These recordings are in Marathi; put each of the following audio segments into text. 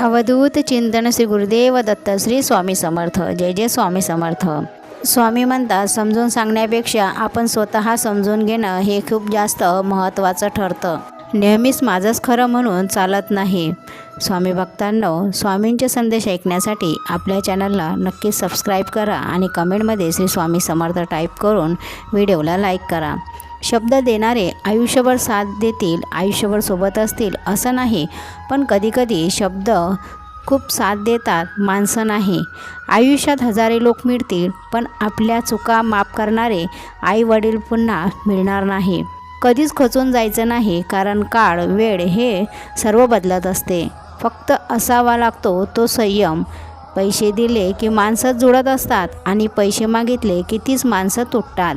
अवधूत चिंतन श्री गुरुदेव दत्त श्री स्वामी समर्थ. जय जय स्वामी समर्थ. स्वामी म्हणतात समजून सांगण्यापेक्षा आपण स्वतः समजून घेणं हे खूप जास्त महत्त्वाचं ठरतं. नेहमीच माझंच खरं म्हणून चालत नाही. स्वामी भक्तांनो स्वामींचे संदेश ऐकण्यासाठी आपल्या चॅनलला नक्की सबस्क्राईब करा आणि कमेंटमध्ये श्री स्वामी समर्थ टाईप करून व्हिडिओला लाईक करा. शब्द देणारे आयुष्यभर साथ देतील आयुष्यभर सोबत असतील असं नाही. पण कधीकधी शब्द खूप साथ देतात माणसं नाही. आयुष्यात हजारे लोक मिळतील पण आपल्या चुका माफ करणारे आई वडील पुन्हा मिळणार नाही. कधीच खचून जायचं नाही कारण काळ वेळ हे सर्व बदलत असते. फक्त असावा लागतो तो संयम. पैसे दिले की माणसं जुळत असतात आणि पैसे मागितले की तीच माणसं तुटतात.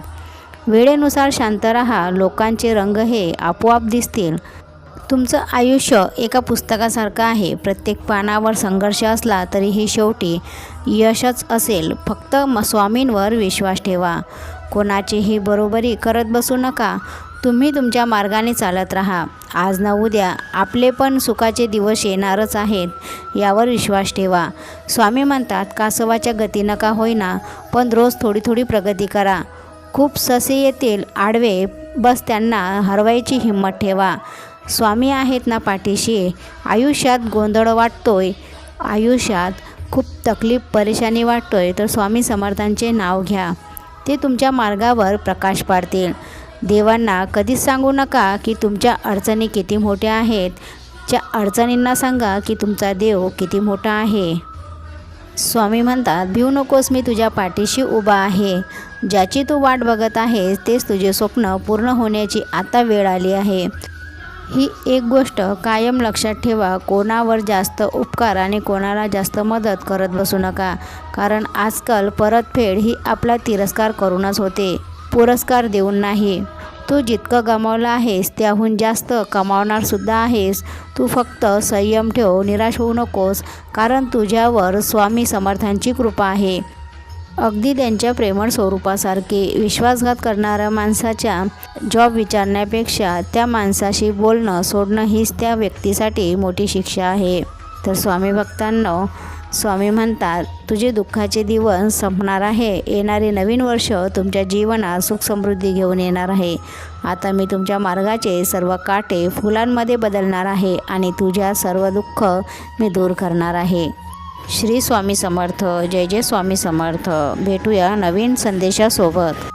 वेळेनुसार शांत राहा लोकांचे रंग हे आपोआप दिसतील. तुमचं आयुष्य एका पुस्तकासारखं आहे. प्रत्येक पानावर संघर्ष असला तरीही शेवटी यशच असेल. फक्त म स्वामींवर विश्वास ठेवा. कोणाचीही बरोबरी करत बसू नका. तुम्ही तुमच्या मार्गाने चालत राहा. आज ना उद्या आपले पण सुखाचे दिवस येणारच आहेत यावर विश्वास ठेवा. स्वामी म्हणतात कासवाच्या गती नका होईना पण रोज थोडी थोडी प्रगती करा. खूप ससे येतील आडवे बस त्यांना हरवायची हिंमत ठेवा. स्वामी आहेत ना पाठीशी? आयुष्यात गोंधळ वाटतोय. आयुष्यात खूप तकलीफ परेशानी वाटतोय. तर स्वामी समर्थांचे नाव घ्या. ते तुमच्या मार्गावर प्रकाश पाडतील. देवांना कधीच सांगू नका की तुमच्या अडचणी किती मोठ्या आहेत. त्या अडचणींना सांगा की तुमचा देव किती मोठा आहे. स्वामी म्हणतात भिऊ नकोस मी तुझ्या पाठीशी उभा आहे. ज्याची तू वाट बघत आहेस तेच तुझे स्वप्न पूर्ण होण्याची आता वेळ आली आहे. ही एक गोष्ट कायम लक्षात ठेवा कोणावर जास्त उपकार आणि कोणाला जास्त मदत करत बसू नका. कारण आजकाल परतफेड ही आपला तिरस्कार करूनच होते. पुरस्कार देऊन नाही. तू जितकं गमावलं आहेस त्याहून जास्त कमावणारसुद्धा आहेस. तू फक्त संयम ठेव निराश होऊ नकोस कारण तुझ्यावर स्वामी समर्थांची कृपा आहे. अगदी त्यांच्या प्रेमळ स्वरूपासारखे विश्वासघात करणाऱ्या माणसाच्या जॉब विचारण्यापेक्षा त्या माणसाशी बोलणं सोडणं हीच त्या व्यक्तीसाठी मोठी शिक्षा आहे. तर स्वामी भक्तांना स्वामी म्हणतात तुझे दुःखाचे दिवस संपणार आहे. येणारे नवीन वर्ष तुमच्या जीवनात सुख समृद्धी घेऊन येणार आहे. आता मी तुमच्या मार्गाचे सर्व काटे फुलांमध्ये बदलणार आहे आणि तुझ्या सर्व दुःख मी दूर करणार आहे. श्री स्वामी समर्थ. जय जय स्वामी समर्थ. भेटूया नवीन संदेशासोबत.